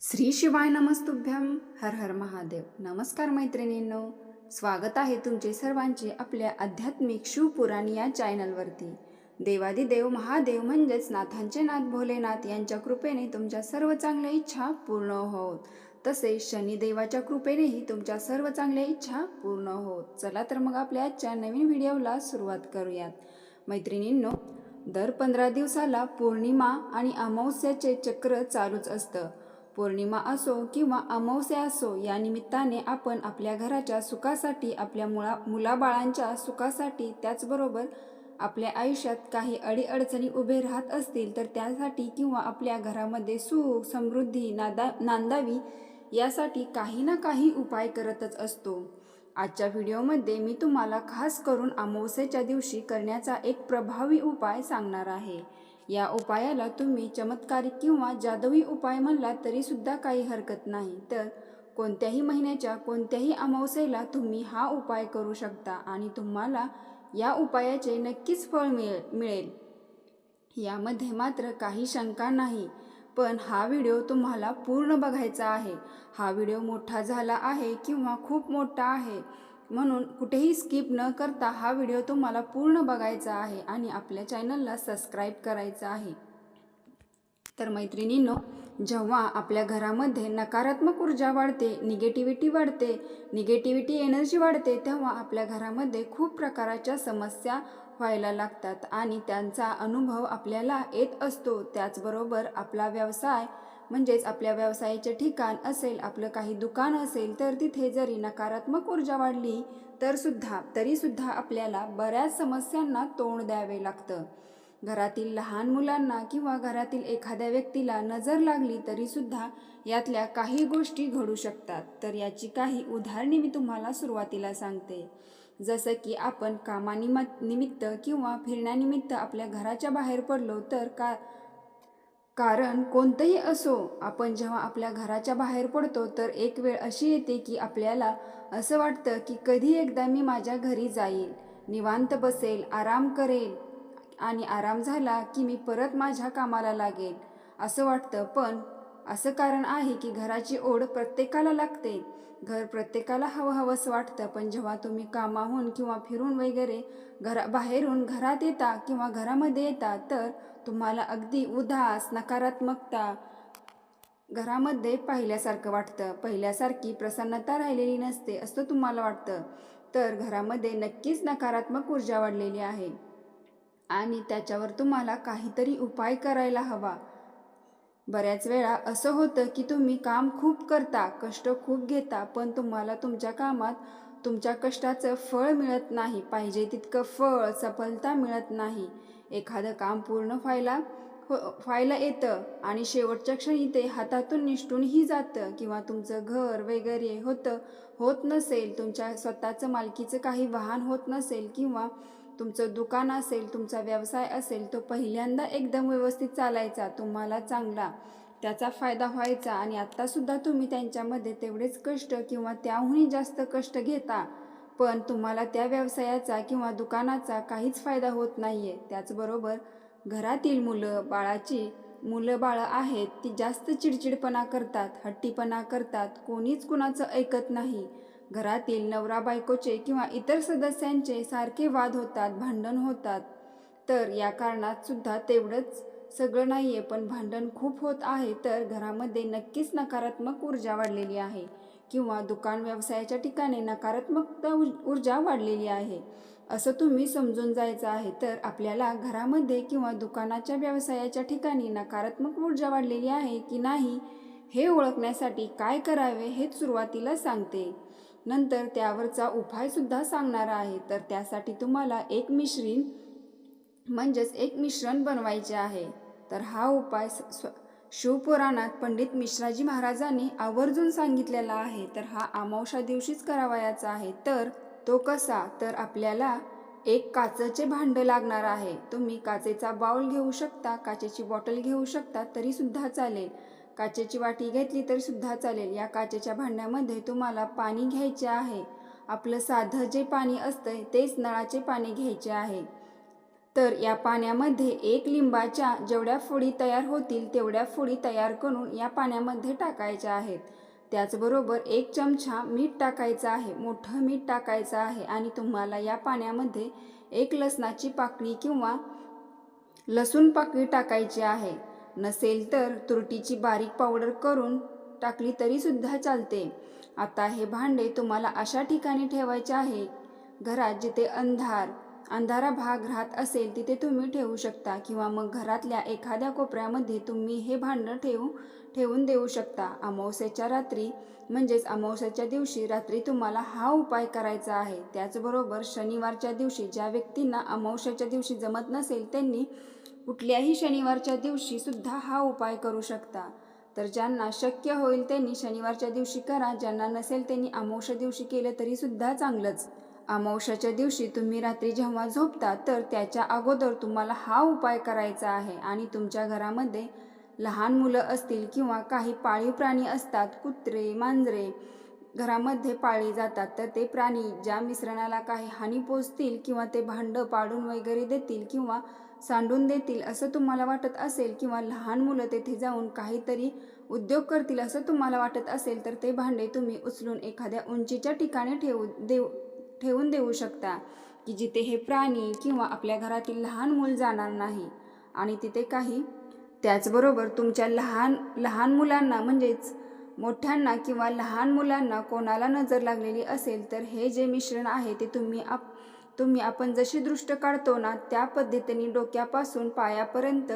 श्री शिवाय नमस्तुभ्यम हर हर महादेव. नमस्कार मैत्रिणींनो. स्वागत आहे तुमचे सर्वांचे आपल्या आध्यात्मिक शिवपुराण या चॅनलवरती. देवादिदेव महादेव म्हणजेच नाथांचे नाथ भोलेनाथ यांच्या कृपेने तुमच्या सर्व चांगल्या इच्छा पूर्ण होत. तसेच शनिदेवाच्या कृपेनेही तुमच्या सर्व चांगल्या इच्छा पूर्ण होत. चला तर मग आपल्या आजच्या नवीन व्हिडिओला सुरुवात करूयात. मैत्रिणींनो दर पंधरा दिवसाला पौर्णिमा आणि अमावस्याचे चक्र चालूच असतं. पौर्णिमा असो किंवा अमावस्या असो या निमित्ताने आपण आपल्या घराच्या सुखासाठी आपल्या मुळा मुलाबाळांच्या सुखासाठी त्याचबरोबर आपल्या आयुष्यात काही अडीअडचणी उभे राहत असतील तर त्यासाठी किंवा आपल्या घरामध्ये सुख समृद्धी नादा नांदावी यासाठी काही ना काही उपाय करतच असतो. आजच्या व्हिडिओमध्ये मी तुम्हाला खास करून अमावस्येच्या दिवशी करण्याचा एक प्रभावी उपाय सांगणार आहे. या उपायाला तुम्ही चमत्कारिक किंवा जादवी उपाय म्हणला तरीसुद्धा काही हरकत नाही. तर कोणत्याही महिन्याच्या कोणत्याही अमावस्येला तुम्ही हा उपाय करू शकता आणि तुम्हाला या उपायाचे नक्कीच फळ मिळेल मिळेल. यामध्ये मात्र काही शंका नाही. पण हा व्हिडिओ तुम्हाला पूर्ण बघायचा आहे. हा व्हिडिओ मोठा झाला आहे किंवा खूप मोठा आहे? म्हणून कुठेही स्किप न करता हा व्हिडिओ तुम्हाला पूर्ण बघायचा आहे आणि आपल्या चॅनलला सबस्क्राईब करायचा आहे. तर मैत्रिणींनो जेव्हा आपल्या घरामध्ये नकारात्मक ऊर्जा वाढते निगेटिव्हिटी वाढते निगेटिव्हिटी एनर्जी वाढते तेव्हा आपल्या घरामध्ये खूप प्रकाराच्या समस्या व्हायला लागतात आणि त्यांचा अनुभव आपल्याला येत असतो. त्याचबरोबर आपला व्यवसाय म्हणजेच आपल्या व्यवसायाचे ठिकाण असेल आपलं काही दुकान असेल तर तिथे जरी नकारात्मक ऊर्जा वाढली तर सुद्धा तरीसुद्धा आपल्याला बऱ्याच समस्यांना तोंड द्यावे लागतं. घरातील लहान मुलांना किंवा घरातील एखाद्या व्यक्तीला नजर लागली तरीसुद्धा यातल्या काही गोष्टी घडू शकतात. तर याची काही उदाहरणे मी तुम्हाला सुरुवातीला सांगते. जसं की आपण कामानिमित्त निमित्त किंवा फिरण्यानिमित्त आपल्या घराच्या बाहेर पडलो तर का कारण कोणतंही असो आपण जेव्हा आपल्या घराच्या बाहेर पडतो तर एक वेळ अशी येते की आपल्याला असं वाटतं की कधी एकदा मी माझ्या घरी जाईल निवांत बसेल आराम करेल आणि आराम झाला की मी परत माझ्या कामाला लागेल असं वाटतं. पण असं कारण आहे की घराची ओढ प्रत्येकाला लागते. घर प्रत्येकाला हवं हवंसं वाटतं पण जेव्हा तुम्ही कामाहून किंवा फिरून वगैरे घरा बाहेरून घरात येता किंवा घरामध्ये येता तर तुम्हाला अगदी उदास नकारात्मकता घरामध्ये पाहिल्यासारखं वाटतं. पहिल्यासारखी प्रसन्नता राहिलेली नसते असं तुम्हाला वाटतं. तर घरामध्ये नक्कीच नकारात्मक ऊर्जा वाढलेली आहे. आणि त्याच्यावर तुम्हाला काहीतरी उपाय करायला हवा. बऱ्याच वेळा असं होतं की तुम्ही काम खूप करता कष्ट खूप घेता पण तुम्हाला तुमच्या कामात तुमच्या कष्टाचं फळ मिळत नाही. पाहिजे तितकं फळ सफलता मिळत नाही. एखादं काम पूर्ण व्हायला हो व्हायला येतं आणि शेवटच्या क्षणी ते हातातून निष्ठूनही जातं किंवा तुमचं घर वगैरे होतं होत नसेल तुमच्या स्वतःचं मालकीचं काही वाहन होत नसेल किंवा तुमचं दुकान असेल तुमचा व्यवसाय असेल तो पहिल्यांदा एकदम व्यवस्थित चालायचा तुम्हाला चांगला. त्याचा फायदा व्हायचा आणि आत्तासुद्धा तुम्ही त्यांच्यामध्ये तेवढेच कष्ट किंवा त्याहूनही जास्त कष्ट घेता. पण तुम्हाला त्या व्यवसायाचा किंवा दुकानाचा काहीच फायदा होत नाही आहे त्याचबरोबर घरातील मुलं बाळाची मुलं बाळं आहेत ती जास्त चिडचिडपणा करतात हट्टीपणा करतात कोणीच कुणाचं ऐकत नाही. घरातील नवरा बायकोचे किंवा इतर सदस्यांचे सारखे वाद होतात भांडण होतात. तर या कारणात सुद्धा तेवढंच सगळं नाही आहे पण भांडण खूप होत आहे तर घरामध्ये नक्कीच नकारात्मक ऊर्जा वाढलेली आहे किंवा दुकान व्यवसायाच्या ठिकाणी नकारात्मक ऊर्जा वाढलेली आहे. असं तुम्ही समजून जायचं आहे तर आपल्याला घरामध्ये किंवा दुकानाच्या व्यवसायाच्या ठिकाणी नकारात्मक ऊर्जा वाढलेली आहे की नाही हे ओळखण्यासाठी काय करावे हेच सुरुवातीला सांगते. नंतर त्यावरचा उपायसुद्धा सांगणार आहे. तर त्यासाठी तुम्हाला एक मिश्रण म्हणजेच एक मिश्रण बनवायचे आहे. तर हा उपाय स्व शिवपुराणात पंडित मिश्राजी महाराजांनी आवर्जून सांगितलेला आहे. तर हा अमावशा दिवशीच करावयाचा आहे. तर तो कसा? तर आपल्याला एक काचेचे भांडं लागणार आहे. तुम्ही काचेचा बाउल घेऊ शकता काचेची बॉटल घेऊ शकता तरीसुद्धा चालेल. काचेची वाटी घेतली तर सुद्धा चालेल. या काचेच्या भांड्यामध्ये तुम्हाला पाणी घ्यायचे आहे. आपलं साधं जे पाणी असतं तेच नळाचे पाणी घ्यायचे आहे. तर या पाण्यामध्ये एक लिंबाच्या जेवढ्या फोडी तयार होतील तेवढ्या फोडी तयार करून या पाण्यामध्ये टाकायच्या आहेत. त्याचबरोबर एक चमचा मीठ टाकायचं आहे. मोठं मीठ टाकायचं आहे आणि तुम्हाला या पाण्यामध्ये एक लसणाची पाकळी किंवा लसूण पाकळी टाकायची आहे. नसेल तर तुरटीची बारीक पावडर करून टाकली तरीसुद्धा चालते. आता हे भांडे तुम्हाला अशा ठिकाणी ठेवायचे आहे. घरात जिथे अंधार अंधारा भाग राहत असेल तिथे तुम्ही ठेवू शकता किंवा मग घरातल्या एखाद्या कोपऱ्यामध्ये तुम्ही हे भांडं ठेवू ठेवून देऊ शकता. अमावस्याच्या रात्री म्हणजेच अमावस्याच्या दिवशी रात्री तुम्हाला हा उपाय करायचा आहे. त्याचबरोबर शनिवारच्या दिवशी ज्या व्यक्तींना अमावस्याच्या दिवशी जमत नसेल त्यांनी कुठल्याही शनिवारच्या दिवशी सुद्धा हा उपाय करू शकता. तर ज्यांना शक्य होईल त्यांनी शनिवारच्या दिवशी करा ज्यांना नसेल त्यांनी अमावश्या दिवशी केलं तरी सुद्धा चांगलंच. अमावश्याच्या दिवशी तुम्ही रात्री जेव्हा झोपता तर त्याच्या अगोदर तुम्हाला हा उपाय करायचा आहे आणि तुमच्या घरामध्ये लहान मुलं असतील किंवा काही पाळीव प्राणी असतात कुत्रे मांजरे घरामध्ये पाळी जातात तर ते प्राणी ज्या मिश्रणाला काही हानी पोचतील किंवा ते भांडं पाडून वगैरे देतील किंवा सांडून देतील असं तुम्हाला वाटत असेल किंवा लहान मुलं तेथे जाऊन काहीतरी उद्योग करतील असं तुम्हाला वाटत असेल तर ते भांडे तुम्ही उचलून एखाद्या उंचीच्या ठिकाणी ठेवू देऊ ठेवून देऊ शकता की जिथे हे प्राणी किंवा आपल्या घरातील लहान मूल जाणार नाही. आणि तिथे काही त्याचबरोबर तुमच्या लहान लहान मुलांना म्हणजेच मोठ्यांना किंवा लहान मुलांना कोणाला नजर लागलेली असेल तर हे जे मिश्रण आहे ते तुम्ही आप तुम्ही आपण जशी दृष्ट काढतो ना त्या पद्धतीने डोक्यापासून पायापर्यंत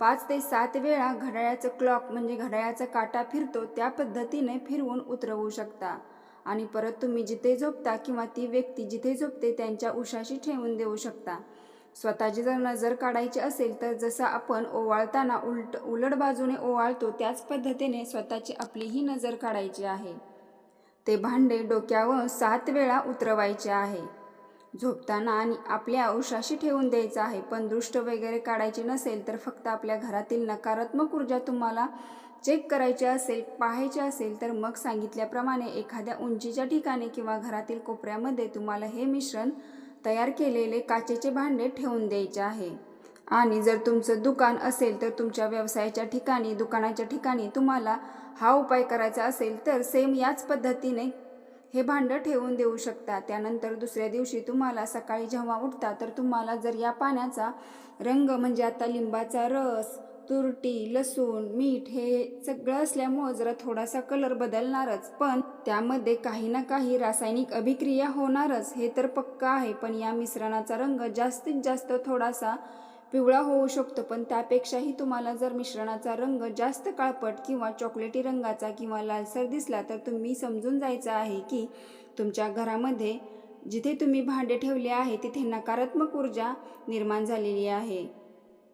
पाच ते सात वेळा घड्याळाचं क्लॉक म्हणजे घड्याळाचा काटा फिरतो त्या पद्धतीने फिरवून उतरवू शकता. आणि परत तुम्ही जिथे झोपता किंवा ती व्यक्ती जिथे झोपते त्यांच्या उशाशी ठेवून देऊ शकता. स्वतःची जर नजर काढायची असेल तर जसं आपण ओवाळताना उलट उलट बाजूने ओवाळतो त्याच पद्धतीने स्वतःची आपलीही नजर काढायची आहे. ते भांडे डोक्यावर सात वेळा उतरवायचे आहे. झोपताना आणि आपल्या अंशाशी ठेवून द्यायचं आहे. पण दृष्ट वगैरे काढायची नसेल तर फक्त आपल्या घरातील नकारात्मक ऊर्जा तुम्हाला चेक करायची असेल पाहायची असेल तर मग सांगितल्याप्रमाणे एखाद्या उंचीच्या ठिकाणी किंवा घरातील कोपऱ्यामध्ये तुम्हाला हे मिश्रण तयार केलेले काचेचे भांडे ठेवून द्यायचे आहे. आणि जर तुमचं दुकान असेल तर तुमच्या व्यवसायाच्या ठिकाणी दुकानाच्या ठिकाणी तुम्हाला हा उपाय करायचा असेल तर सेम याच पद्धतीने हे भांडं ठेवून देऊ शकता. त्यानंतर दुसऱ्या दिवशी तुम्हाला सकाळी जेव्हा उठता तर तुम्हाला जर या पाण्याचा रंग म्हणजे आता लिंबाचा रस तुरटी लसूण मीठ हे सगळं असल्यामुळं जरा थोडासा कलर बदलणारच. पण त्यामध्ये काही ना काही रासायनिक अभिक्रिया होणारच हे तर पक्का आहे. पण या मिश्रणाचा रंग जास्तीत जास्त थोडासा पिवळा होऊ शकतो पण त्यापेक्षाही तुम्हाला जर मिश्रणाचा रंग जास्त काळपट किंवा चॉकलेटी रंगाचा किंवा लालसर दिसला तर तुम्ही समजून जायचं आहे की तुमच्या घरामध्ये जिथे तुम्ही भांडे ठेवले आहे तिथे नकारात्मक ऊर्जा निर्माण झालेली आहे.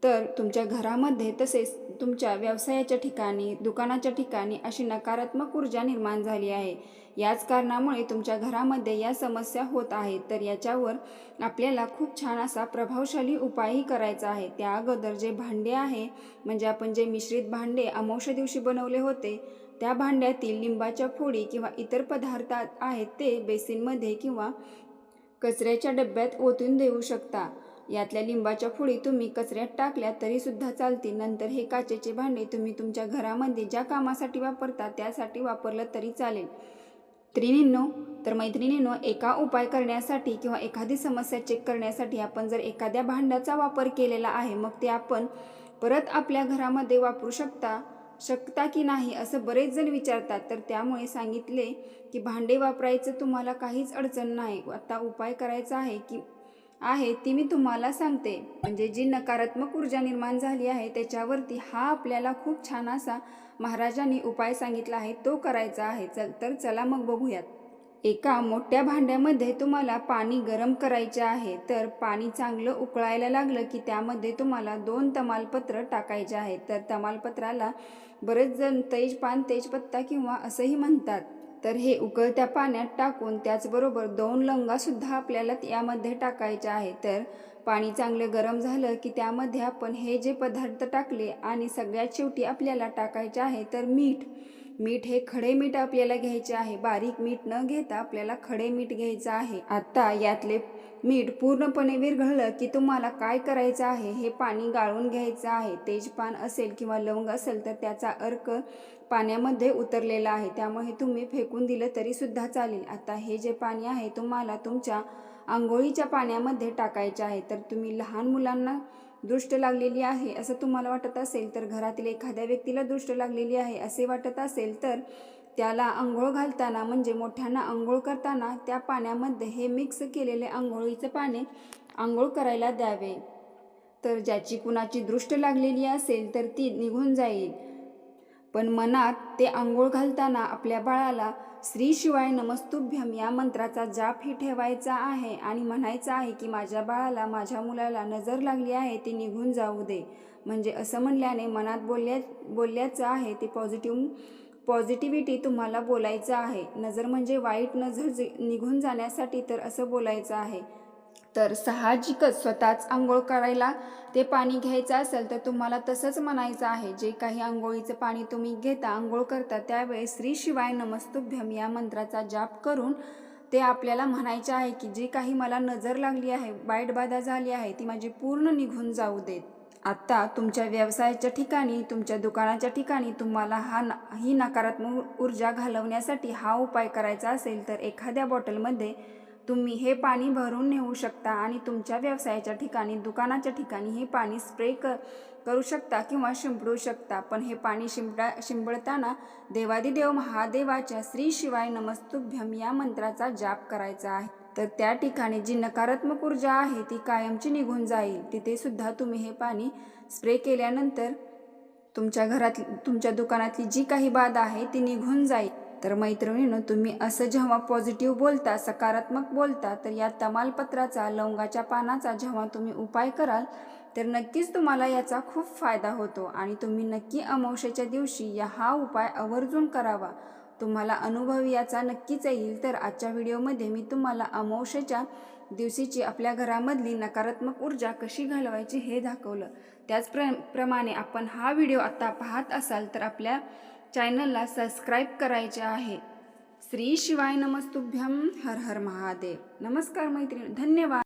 तर तुमच्या घरामध्ये तसेच तुमच्या व्यवसायाच्या ठिकाणी दुकानाच्या ठिकाणी अशी नकारात्मक ऊर्जा निर्माण झाली आहे. याच कारणामुळे तुमच्या घरामध्ये या समस्या होत आहेत तर याच्यावर आपल्याला खूप छान असा प्रभावशाली उपायही करायचा आहे. त्या अगोदर जे भांडे आहे म्हणजे आपण जे मिश्रित भांडे अमावस्या दिवशी बनवले होते त्या भांड्यातील लिंबाच्या फोडी किंवा इतर पदार्थ आहेत ते बेसिनमध्ये किंवा कचऱ्याच्या डब्यात ओतून देऊ शकता. यातल्या लिंबाच्या फुळी तुम्ही कचऱ्यात टाकल्या तरीसुद्धा चालतील. नंतर हे काचेचे भांडे तुम्ही तुमच्या घरामध्ये ज्या कामासाठी वापरता त्यासाठी वापरलं तरी चालेल. त्रिनींनो तर मैत्रिणींनो एका उपाय करण्यासाठी किंवा एखादी समस्या चेक करण्यासाठी आपण जर एखाद्या भांड्याचा वापर केलेला आहे मग ते आपण परत आपल्या घरामध्ये वापरू शकता शकता की नाही असं बरेच जण विचारतात. तर त्यामुळे सांगितले की भांडे वापरायचं तुम्हाला काहीच अडचण नाही. आता उपाय करायचा आहे की आहे ती मी तुम्हाला सांगते. म्हणजे जी नकारात्मक ऊर्जा निर्माण झाली आहे त्याच्यावरती हा आपल्याला खूप छान असा महाराजांनी उपाय सांगितला आहे तो करायचा आहे. चल तर चला मग बघूयात. एका मोठ्या भांड्यामध्ये तुम्हाला पाणी गरम करायचे आहे. तर पाणी चांगलं उकळायला लागलं की त्यामध्ये तुम्हाला दोन तमालपत्र टाकायचे आहेत तर तमालपत्राला बरेच जण तेजपान तेजपत्ता किंवा असंही म्हणतात. तर हे उकळत्या पाण्यात टाकून त्याचबरोबर दोन लवंगासुद्धा आपल्याला यामध्ये टाकायच्या आहे तर पाणी चांगलं गरम झालं की त्यामध्ये आपण हे जे पदार्थ टाकले आणि सगळ्यात शेवटी आपल्याला टाकायचे आहे तर मीठ. मीठ हे खडे मीठ आपल्याला घ्यायचे आहे. बारीक मीठ न घेता आपल्याला खडे मीठ घ्यायचं आहे. आत्ता यातले मीठ पूर्णपणे विरघळलं की तुम्हाला काय करायचं आहे हे पाणी गाळून घ्यायचं आहे. तेजपान असेल किंवा लवंग असेल तर त्याचा अर्क पाण्यामध्ये उतरलेला आहे. त्यामुळे तुम्ही फेकून दिलं तरीसुद्धा चालेल. आता हे जे पाणी आहे तुम्हाला तुमच्या आंघोळीच्या पाण्यामध्ये टाकायचे आहे. तर तुम्ही लहान मुलांना दृष्ट लागलेली आहे असं तुम्हाला वाटत असेल तर घरातील एखाद्या व्यक्तीला दृष्ट लागलेली आहे असे वाटत असेल तर त्याला आंघोळ घालताना म्हणजे मोठ्यांना आंघोळ करताना त्या पाण्यामध्ये हे मिक्स केलेले आंघोळीचं पाणी आंघोळ करायला द्यावे. तर ज्याची कुणाची दृष्ट लागलेली असेल तर ती निघून जाईल. पण मनात ते आंघोळ घालताना आपल्या बाळाला श्री शिवाय नमस्तुभ्यम या मंत्राचा जाप ही ठेवायचा आहे आणि म्हणायचं आहे की माझ्या बाळाला माझ्या मुलाला नजर लागली आहे ती निघून जाऊ दे. म्हणजे असं म्हणल्याने मनात बोलल्या बोलल्याचं आहे ते पॉझिटिव्ह पॉझिटिव्हिटी तुम्हाला बोलायचं आहे. नजर म्हणजे वाईट नजर जे निघून जाण्यासाठी तर असं बोलायचं आहे. तर साहजिकच स्वतःच आंघोळ करायला ते पाणी घ्यायचं असेल तर तुम्हाला तसंच म्हणायचं आहे. जे काही आंघोळीचं पाणी तुम्ही घेता आंघोळ करता त्यावेळेस श्री शिवाय नमस्तुभ्यम या मंत्राचा जाप करून ते आपल्याला म्हणायचे आहे की जी काही मला नजर लागली आहे वाईट बाधा झाली आहे ती माझी पूर्ण निघून जाऊ देत. आत्ता तुमच्या व्यवसायाच्या ठिकाणी तुमच्या दुकानाच्या ठिकाणी तुम्हाला हा ना ही नकारात्मक ऊर्जा घालवण्यासाठी हा उपाय करायचा असेल तर एखाद्या बॉटलमध्ये तुम्ही हे पाणी भरून नेऊ शकता आणि तुमच्या व्यवसायाच्या ठिकाणी दुकानाच्या ठिकाणी हे पाणी स्प्रे क करू शकता किंवा शिंपडू शकता. पण हे पाणी शिंपडा शिंपडताना देवादिदेव महादेवाच्या श्री शिवाय नमस्तुभ्यम या मंत्राचा जाप करायचा आहे. तर त्या ठिकाणी जी नकारात्मक ऊर्जा आहे ती कायमची निघून जाईल. तिथे सुद्धा तुम्ही हे पाणी स्प्रे केल्यानंतर तुमच्या घरात तुमच्या दुकानातली जी काही बाधा आहे ती निघून जाईल. तर मैत्रिणीनं तुम्ही असं जेव्हा पॉझिटिव्ह बोलता सकारात्मक बोलता तर या तमालपत्राचा लवंगाच्या पानाचा जेव्हा तुम्ही उपाय कराल तर नक्कीच तुम्हाला याचा खूप फायदा होतो. आणि तुम्ही नक्की अमावशेच्या दिवशी या हा उपाय आवर्जून करावा. तुम्हाला अनुभव याचा नक्कीच येईल. तर आजच्या व्हिडिओमध्ये मी तुम्हाला अमावशेच्या दिवशीची आपल्या घरामधली नकारात्मक ऊर्जा कशी घालवायची हे दाखवलं. त्याच प्र प्रमाणे आपण हा व्हिडिओ आत्ता पाहत असाल तर आपल्या चॅनलला सबस्क्राईब करायचे आहे. श्री शिवाय नमस्तुभ्यम हर हर महादेव. नमस्कार मैत्रिणी धन्यवाद.